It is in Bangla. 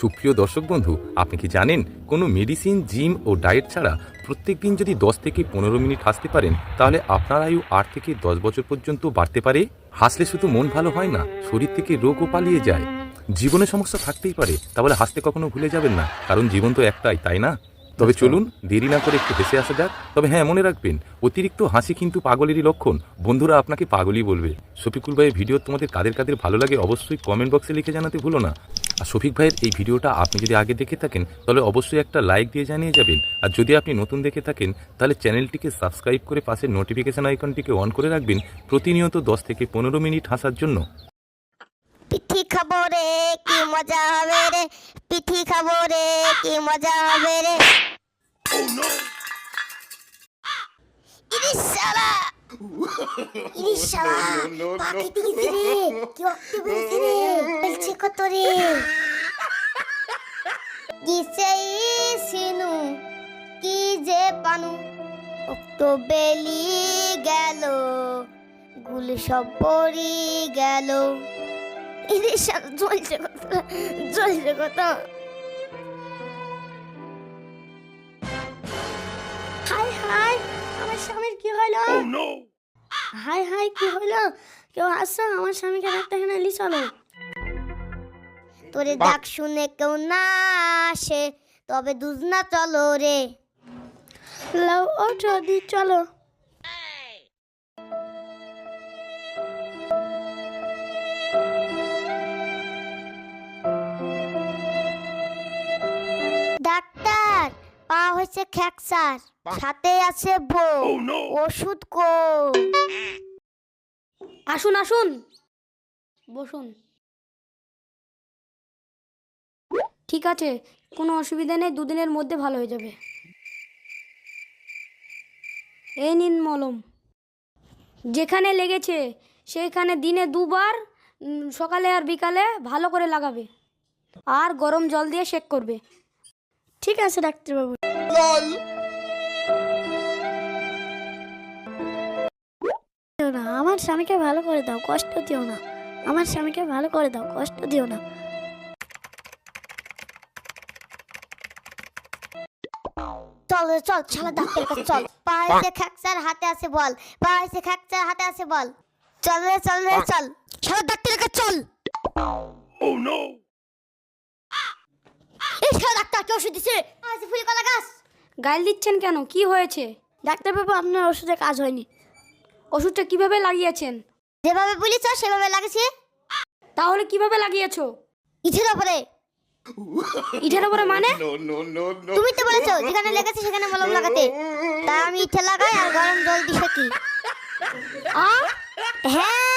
সুপ্রিয় দর্শক বন্ধু আপনি কি জানেন কোনো মেডিসিন জিম ও ডায়েট ছাড়া প্রত্যেক দিন যদি দশ থেকে পনেরো মিনিট হাসতে পারেন তাহলে আপনার আয়ু আট থেকে দশ বছর পর্যন্ত বাড়তে পারে? হাসলে শুধু মন ভালো হয় না শরীর থেকে রোগও পালিয়ে যায়। জীবনে সমস্যা থাকতেই পারে তাহলে হাসতে কখনো ভুলে যাবেন না কারণ জীবন তো একটাই তাই না? তবে চলুন দেরি না করে একটু হেসে আসা যাক। তবে হ্যাঁ মনে রাখবেন অতিরিক্ত হাসি কিন্তু পাগলেরই লক্ষণ। বন্ধুরা আপনাকে পাগলই বলবে। শফিকুল ভাইয়ের ভিডিও তোমাদের কাদের কাদের ভালো লাগে অবশ্যই কমেন্ট বক্সে লিখে জানাতে ভুলো না। আর শফিক ভাইয়ের এই ভিডিওটা আপনি যদি আগে দেখে থাকেন তাহলে অবশ্যই একটা লাইক দিয়ে জানিয়ে যাবেন। আর যদি আপনি নতুন দেখে থাকেন তাহলে চ্যানেলটিকে সাবস্ক্রাইব করে পাশের নোটিফিকেশান আইকনটিকে অন করে রাখবেন প্রতিনিয়ত দশ থেকে পনেরো মিনিট হাসার জন্য। পিঠি খাব রে কি মজা হবে রে? পিঠি খাব রে কি মজা হবে রে? ইরিশ শালা ইরিশ শালা পাখি রে কি বেরিয়েছে রে? কত রে সিনু কি যে পানু বেলি গেল গুল সব পড়ি গেল হাই হাই আমার স্বামীর কি হলো হাই হাই কি হলো কেউ আসছো আমার স্বামীকে ডাক্তার এখানে এলি চলো তোরে ডাক শুনে কেউ না আসে তবে দুজনা চলো রে। লাও ওঠো দি চলো। ডাক্তার পা হয়েছে খ্যাকসার সাথে আছে বউ ওষুধ কো। আসুন আসুন। বসুন। ঠিক আছে কোনো অসুবিধা নেই দুদিনের মধ্যে ভালো হয়ে যাবে। এই নিন মলম। যেখানে লেগেছে সেখানে দিনে দুবার সকালে আর বিকালে ভালো করে লাগাবে। আর গরম জল দিয়ে শেক করবে। ঠিক আছে ডাক্তারবাবু। না আমার স্বামীকে ভালো করে দাও কষ্ট দিও না। আমার স্বামীকে ভালো করে দাও কষ্ট দিও না। চল চল শালা ডাক্তার কাছে চল। পা হয়েছে খ্যাকসার হাতে আছে বল পা হয়েছে খ্যাকসার হাতে আছে বল। চল রে চল রে চল। শালা ডাক্তার কাছে চল। এই শালা ডাক্তার কে ওষুধ দিছে? আজ ফুল কলা গাছ। গাইল দিচ্ছেন কেন? কি হয়েছে? ডাক্তারবাবু আপনার ওষুধে কাজ হয়নি। ওষুধটা কীভাবে লাগিয়েছেন? যেভাবে বলিছ সেভাবে লাগেছে তাহলে কীভাবে লাগিয়েছো? ইটের ওপরে। ইটের উপরে মানে? তুমি তো বলেছ যেখানে লেগেছে সেখানে মলম লাগাতে। তা আমি ইটে লাগাই আর গরম জল দিয়ে কি? হ্যাঁ